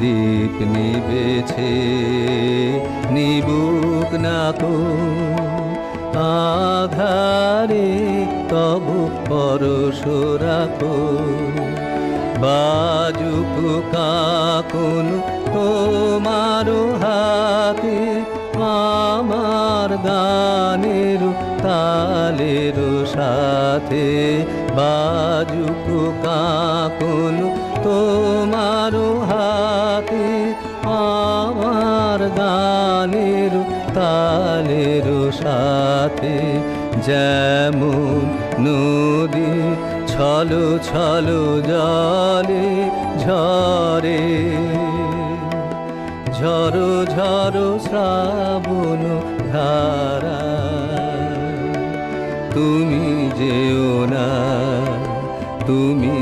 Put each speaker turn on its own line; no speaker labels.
দীপ নিবেছে। নিবুক না কো আধারে, তব পরশ রাখো। বাজুক কাকুন, তোমার হাতে আমার গানের তালের সাথে। বাজুক কাকুন হাতে আমার গানের তালের সাথে যেমন নদী ছলো ছলো জলে ঝরে। ঝরো ঝরো শ্রাবণ ধারা, তুমি যেও না, তুমি